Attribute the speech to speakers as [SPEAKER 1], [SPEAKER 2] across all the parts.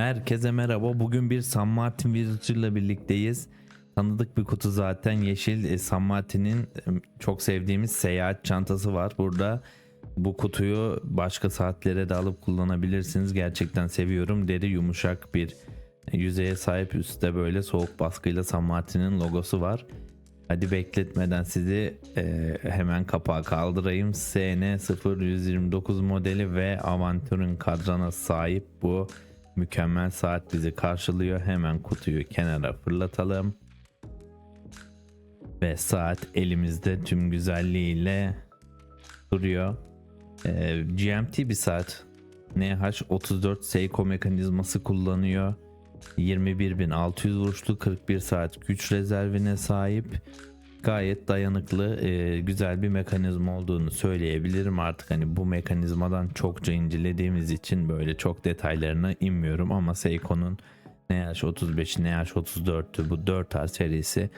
[SPEAKER 1] Herkese merhaba. Bugün bir San Martin Village ile birlikteyiz. Tanıdık bir kutu zaten. Yeşil e, San Martin'in çok sevdiğimiz seyahat çantası var. Burada bu kutuyu başka saatlere de alıp kullanabilirsiniz. Gerçekten seviyorum. Deri yumuşak bir yüzeye sahip üstte böyle soğuk baskıyla San Martin'in logosu var. Hadi bekletmeden sizi e, hemen kapağı kaldırayım. SN 0129 modeli ve Aventure'ın kadrana sahip bu mükemmel saat bizi karşılıyor. Hemen kutuyu kenara fırlatalım. Ve saat elimizde tüm güzelliğiyle duruyor. E, GMT bir saat. NH34 Seiko mekanizması kullanıyor. 21.600 vuruşlu 41 saat güç rezervine sahip. Gayet dayanıklı, e, güzel bir mekanizma olduğunu söyleyebilirim artık. Hani bu mekanizmadan çokça incelediğimiz için böyle çok detaylarına inmiyorum ama Seiko'nun NH35, NH34'tü bu 4R serisi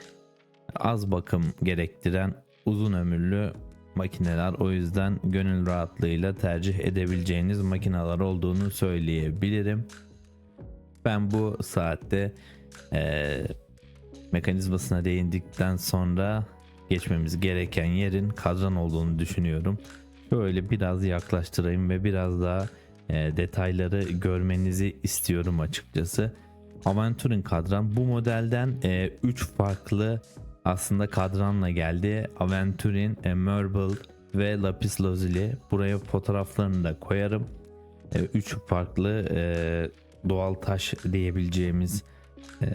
[SPEAKER 1] az bakım gerektiren uzun ömürlü makineler o yüzden gönül rahatlığıyla tercih edebileceğiniz makineler olduğunu söyleyebilirim. Ben bu saatte eee, mekanizmasına değindikten sonra geçmemiz gereken yerin kadran olduğunu düşünüyorum. Şöyle biraz yaklaştırayım ve biraz daha eee, detayları görmenizi istiyorum açıkçası. Aventure'in kadran bu modelden 3 farklı aslında kadranla geldi. Aventure'in e, Marble ve Lapis Lazuli. Buraya fotoğraflarını da koyarım. 3 farklı e, doğal taş diyebileceğimiz e,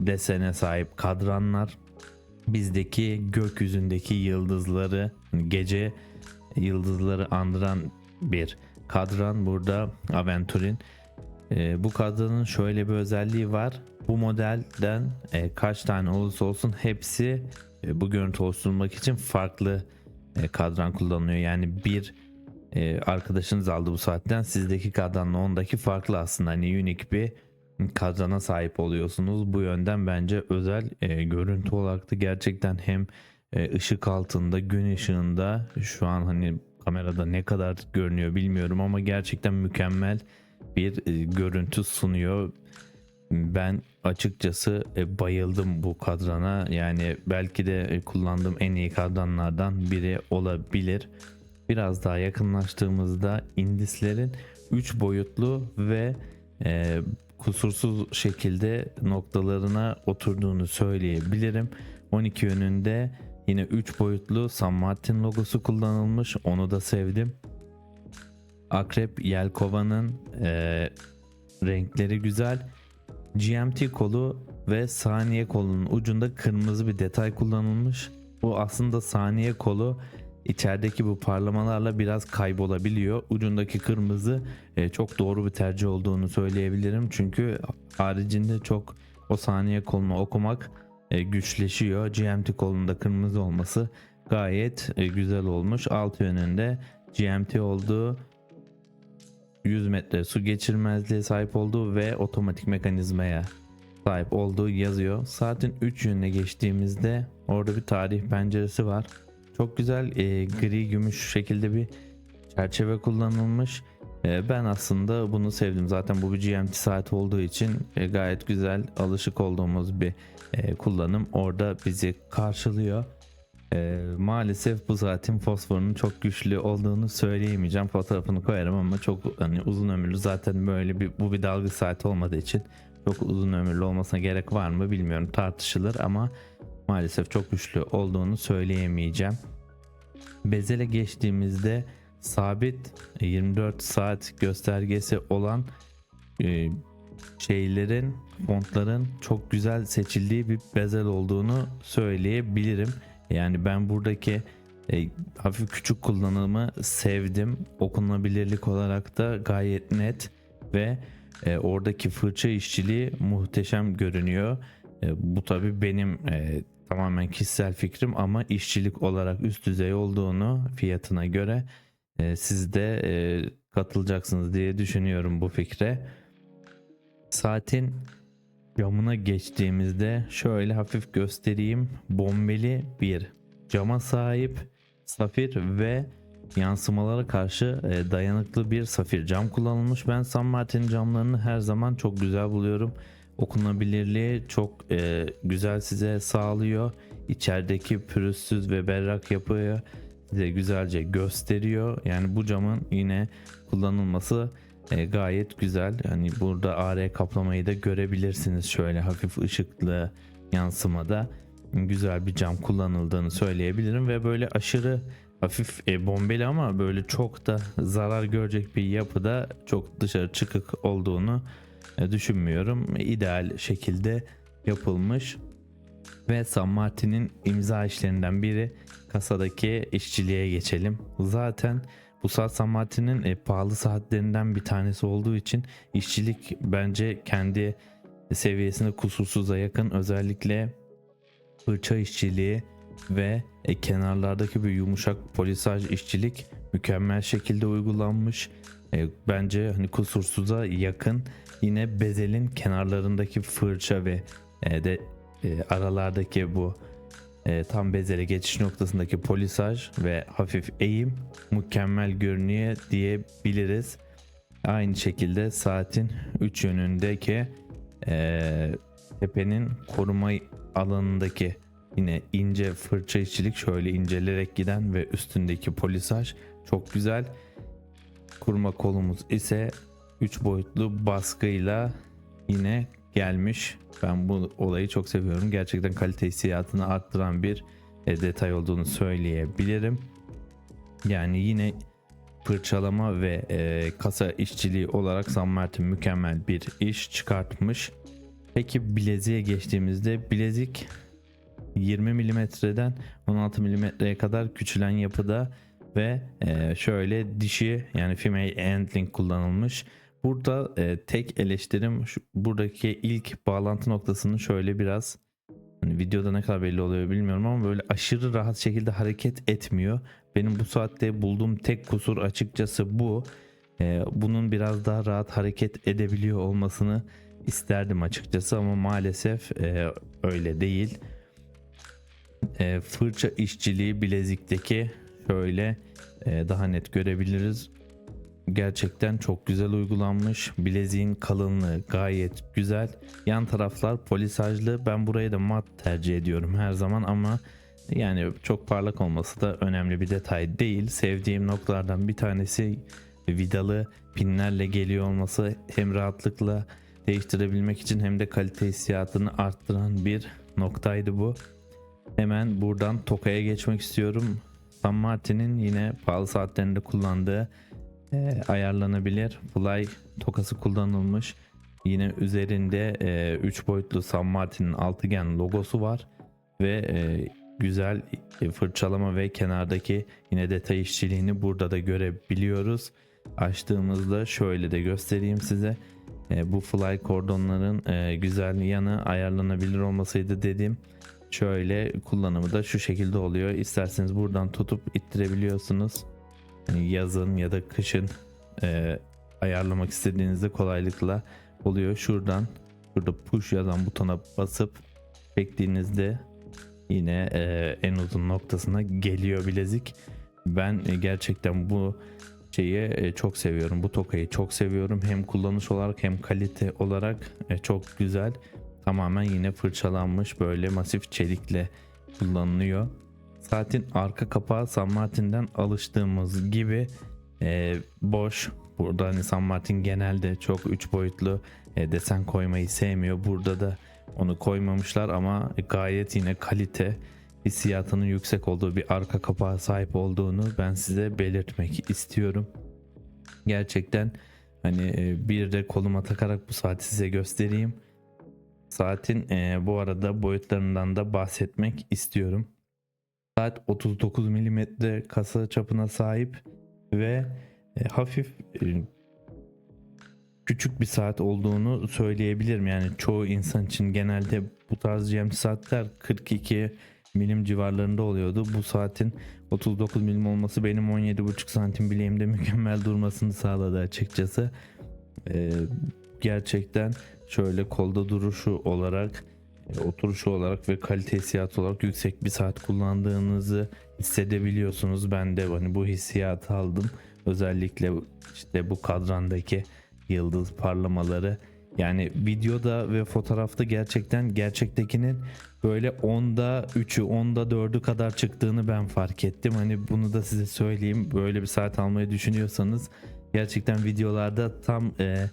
[SPEAKER 1] desene sahip kadranlar. Bizdeki gökyüzündeki yıldızları, gece yıldızları andıran bir kadran burada Aventure'in. E, bu kadranın şöyle bir özelliği var. Bu modelden e, kaç tane olursa olsun hepsi e, bu görüntü oluşturmak için farklı e, kadran kullanılıyor. Yani bir e, arkadaşınız aldı bu saatten sizdeki kadranla ondaki farklı aslında hani unik bir kadrana sahip oluyorsunuz. Bu yönden bence özel e, görüntü olarak da gerçekten hem e, ışık altında gün ışığında şu an hani kamerada ne kadar görünüyor bilmiyorum ama gerçekten mükemmel bir e, görüntü sunuyor. Ben açıkçası e, bayıldım bu kadrana. Yani belki de e, kullandığım en iyi kadranlardan biri olabilir. Biraz daha yakınlaştığımızda indislerin 3 boyutlu ve e, kusursuz şekilde noktalarına oturduğunu söyleyebilirim. 12 yönünde yine 3 boyutlu San Martin logosu kullanılmış. Onu da sevdim. Akrep Yelkova'nın e, renkleri güzel. GMT kolu ve saniye kolunun ucunda kırmızı bir detay kullanılmış. Bu aslında saniye kolu içerideki bu parlamalarla biraz kaybolabiliyor. Ucundaki kırmızı e, çok doğru bir tercih olduğunu söyleyebilirim. Çünkü haricinde çok o saniye kolunu okumak e, güçleşiyor. GMT kolunda kırmızı olması gayet e, güzel olmuş. Alt yönünde GMT olduğu 100 metre su geçirmezliğe sahip olduğu ve otomatik mekanizmaya sahip olduğu yazıyor. Saatin 3 yönüne geçtiğimizde orada bir tarih penceresi var. Çok güzel e, gri gümüş şekilde bir çerçeve kullanılmış. E, ben aslında bunu sevdim. Zaten bu bir GMT saat olduğu için e, gayet güzel alışık olduğumuz bir e, kullanım. Orada bizi karşılıyor. E, maalesef bu saatin fosforunun çok güçlü olduğunu söyleyemeyeceğim. Fotoğrafını koyarım ama çok hani uzun ömürlü zaten böyle bir bu bir dalga saati olmadığı için çok uzun ömürlü olmasına gerek var mı bilmiyorum tartışılır ama maalesef çok güçlü olduğunu söyleyemeyeceğim. Bezele geçtiğimizde sabit 24 saat göstergesi olan e, şeylerin fontların çok güzel seçildiği bir bezel olduğunu söyleyebilirim. Yani ben buradaki e, hafif küçük kullanımı sevdim. Okunabilirlik olarak da gayet net ve e, oradaki fırça işçiliği muhteşem görünüyor. E, bu tabi benim e, tamamen kişisel fikrim ama işçilik olarak üst düzey olduğunu fiyatına göre e, siz de e, katılacaksınız diye düşünüyorum bu fikre. Saatin camına geçtiğimizde şöyle hafif göstereyim. Bombeli bir cama sahip safir ve yansımalara karşı e, dayanıklı bir safir cam kullanılmış. Ben San Martin camlarını her zaman çok güzel buluyorum. Okunabilirliği çok e, güzel size sağlıyor. İçerideki pürüzsüz ve berrak yapıyı size güzelce gösteriyor. Yani bu camın yine kullanılması e, gayet güzel. Yani burada AR kaplamayı da görebilirsiniz. Şöyle hafif ışıklı yansımada güzel bir cam kullanıldığını söyleyebilirim ve böyle aşırı hafif e, bombeli ama böyle çok da zarar görecek bir yapıda çok dışarı çıkık olduğunu düşünmüyorum. İdeal şekilde yapılmış ve San Martin'in imza işlerinden biri kasadaki işçiliğe geçelim. Zaten bu saat San Martin'in e, pahalı saatlerinden bir tanesi olduğu için işçilik bence kendi seviyesine kusursuza yakın özellikle fırça işçiliği ve e, kenarlardaki bir yumuşak polisaj işçilik mükemmel şekilde uygulanmış. E, bence hani kusursuza yakın. Yine bezelin kenarlarındaki fırça ve e, de e, aralardaki bu e, tam bezele geçiş noktasındaki polisaj ve hafif eğim mükemmel görünüyor diyebiliriz. Aynı şekilde saatin 3 yönündeki e, tepenin koruma alanındaki yine ince fırça işçilik şöyle incelerek giden ve üstündeki polisaj çok güzel. Kurma kolumuz ise 3 boyutlu baskıyla yine gelmiş. Ben bu olayı çok seviyorum. Gerçekten kalite hissiyatını arttıran bir e, detay olduğunu söyleyebilirim. Yani yine fırçalama ve e, kasa işçiliği olarak San Martin mükemmel bir iş çıkartmış. Peki bileziğe geçtiğimizde bilezik 20 milimetreden 16 milimetreye kadar küçülen yapıda ve e, şöyle dişi yani female endling kullanılmış. Burada e, tek eleştirim buradaki ilk bağlantı noktasını şöyle biraz hani videoda ne kadar belli oluyor bilmiyorum ama böyle aşırı rahat şekilde hareket etmiyor. Benim bu saatte bulduğum tek kusur açıkçası bu. E, bunun biraz daha rahat hareket edebiliyor olmasını isterdim açıkçası ama maalesef öyle değil. Fırça işçiliği bilezikteki şöyle e, daha net görebiliriz. Gerçekten çok güzel uygulanmış. Bileziğin kalınlığı gayet güzel. Yan taraflar polisajlı. Ben burayı da mat tercih ediyorum her zaman ama yani çok parlak olması da önemli bir detay değil. Sevdiğim noktalardan bir tanesi vidalı pinlerle geliyor olması hem rahatlıkla değiştirebilmek için hem de kalite hissiyatını arttıran bir noktaydı bu. Hemen buradan Toka'ya geçmek istiyorum. San Martin'in yine pahalı saatlerinde kullandığı e, ayarlanabilir fly tokası kullanılmış. Yine üzerinde 3 e, boyutlu San Martin'in altıgen logosu var ve e, güzel e, fırçalama ve kenardaki yine detay işçiliğini burada da görebiliyoruz. Açtığımızda şöyle de göstereyim size. E, bu fly kordonların e, güzel yanı ayarlanabilir olmasıydı dedim. Şöyle kullanımı da şu şekilde oluyor. İsterseniz buradan tutup ittirebiliyorsunuz. Yani yazın ya da kışın e, ayarlamak istediğinizde kolaylıkla oluyor. Şuradan burada push yazan butona basıp çektiğinizde yine e, en uzun noktasına geliyor bilezik. Ben e, gerçekten bu şeyi e, çok seviyorum. Bu tokayı çok seviyorum. Hem kullanış olarak hem kalite olarak e, çok güzel. Tamamen yine fırçalanmış böyle masif çelikle kullanılıyor. Saatin arka kapağı San Martin'den alıştığımız gibi e, boş. Burada hani San Martin genelde çok üç boyutlu e, desen koymayı sevmiyor. Burada da onu koymamışlar ama gayet yine kalite hissiyatının yüksek olduğu bir arka kapağı sahip olduğunu ben size belirtmek istiyorum. Gerçekten hani e, bir de koluma takarak bu saati size göstereyim. Saatin e, bu arada boyutlarından da bahsetmek istiyorum. Saat 39 mm kasa çapına sahip ve e, hafif e, küçük bir saat olduğunu söyleyebilirim. Yani çoğu insan için genelde bu tarz GMT saatler 42 milim civarlarında oluyordu. Bu saatin 39 milim olması benim 17,5 santim bileğimde mükemmel durmasını sağladı açıkçası. Ee, gerçekten şöyle kolda duruşu olarak e, oturuşu olarak ve kalite hissiyatı olarak yüksek bir saat kullandığınızı hissedebiliyorsunuz. Ben de hani bu hissiyatı aldım. Özellikle işte bu kadrandaki yıldız parlamaları yani videoda ve fotoğrafta gerçekten gerçektekinin böyle 10'da 3'ü 10'da 4'ü kadar çıktığını ben fark ettim. Hani bunu da size söyleyeyim. Böyle bir saat almayı düşünüyorsanız gerçekten videolarda tam e,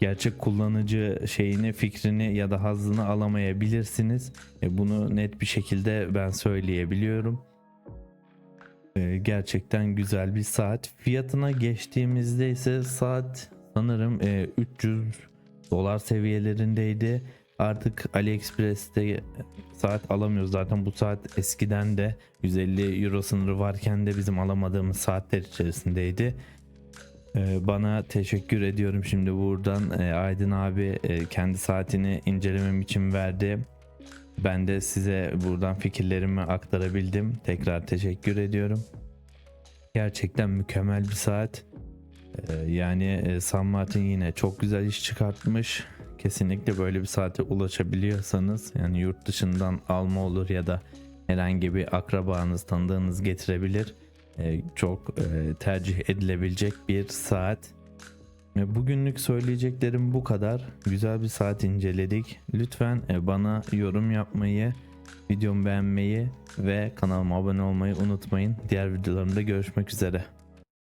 [SPEAKER 1] gerçek kullanıcı şeyini, fikrini ya da hazzını alamayabilirsiniz. E, bunu net bir şekilde ben söyleyebiliyorum. E, gerçekten güzel bir saat. Fiyatına geçtiğimizde ise saat sanırım e, 300 dolar seviyelerindeydi. Artık AliExpress'te saat alamıyoruz. Zaten bu saat eskiden de 150 euro sınırı varken de bizim alamadığımız saatler içerisindeydi. Ee, Bana teşekkür ediyorum şimdi buradan. Ee, Aydın abi e, kendi saatini incelemem için verdi. Ben de size buradan fikirlerimi aktarabildim. Tekrar teşekkür ediyorum. Gerçekten mükemmel bir saat. Ee, Yani e, San Martin yine çok güzel iş çıkartmış. Kesinlikle böyle bir saate ulaşabiliyorsanız yani yurt dışından alma olur ya da herhangi bir akrabanız tanıdığınız getirebilir. Ee, Çok e, tercih edilebilecek bir saat. Ve Bugünlük söyleyeceklerim bu kadar. Güzel bir saat inceledik. Lütfen e, bana yorum yapmayı, videomu beğenmeyi ve kanalıma abone olmayı unutmayın. Diğer videolarımda görüşmek üzere.